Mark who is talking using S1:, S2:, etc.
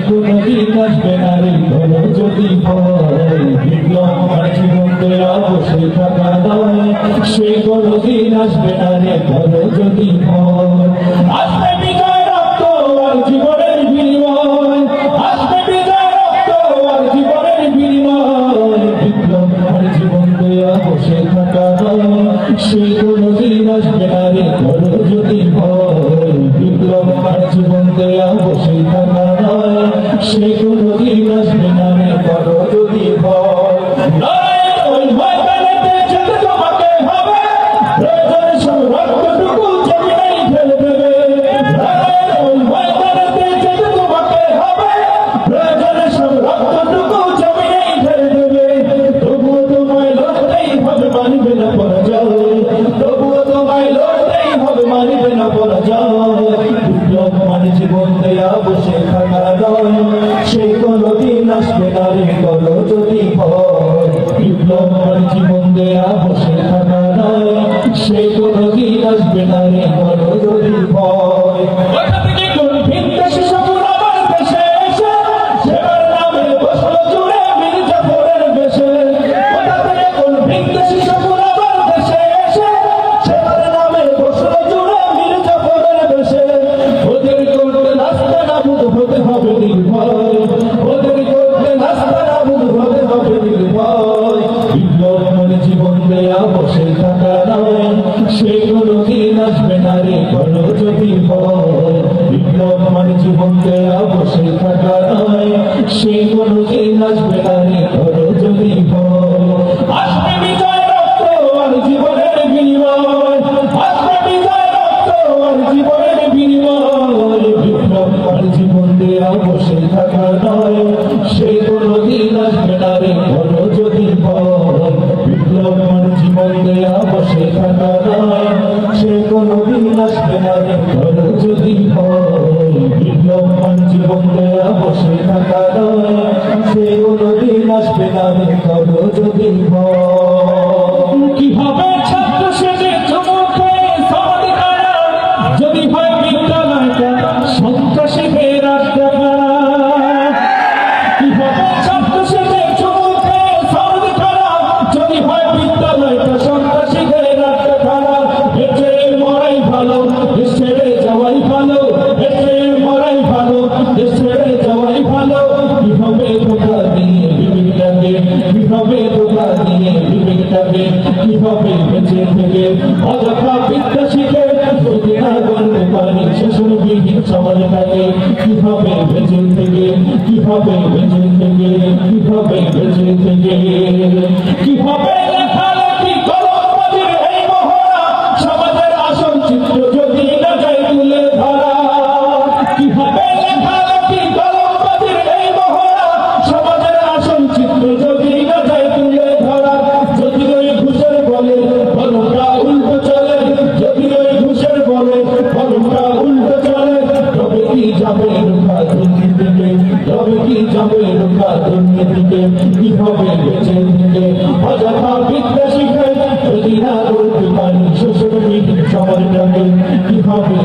S1: কোন দিন আসবে না রে ধরো যদি বিপ্লব আমার জীবন দেওয়া বসে থাকা নয় সে কোন দিন আসবে না রে ধরো যদি আসবে বিজয় রক্ত আর জীবনের বিনিময় আসবে বিজয় রক্ত আর কোন জীবন দেওয়া বসে থাকা সে কোনো দিন আসবে না রে করো যদি বিপ্লব জীবন দেয়া বসে থাকা নাই সে কোনো আসবে না করো যদি ভয়। যদি হয় বিপ্লব মানে জীবনকে যদি বিপ্লব জীবনে বসে থাকা নয় সে কোনোদিন আসবে না যদি ভয় কীভাবে ধোকা দিয়ে বিবেকটাকে কীভাবে ধোকা দিয়ে বিবেকটাকে কীভাবে বেঁচে থেকে অযথা বিদ্যা শিখে প্রতিটা গন্ধ পারে শোষণবিহীন সমাজটাকে কীভাবে বেঁচে থেকে কীভাবে ঢোকা দুর্নীতিতে কীভাবে বেঁচে থেকে অযথা কীভাবে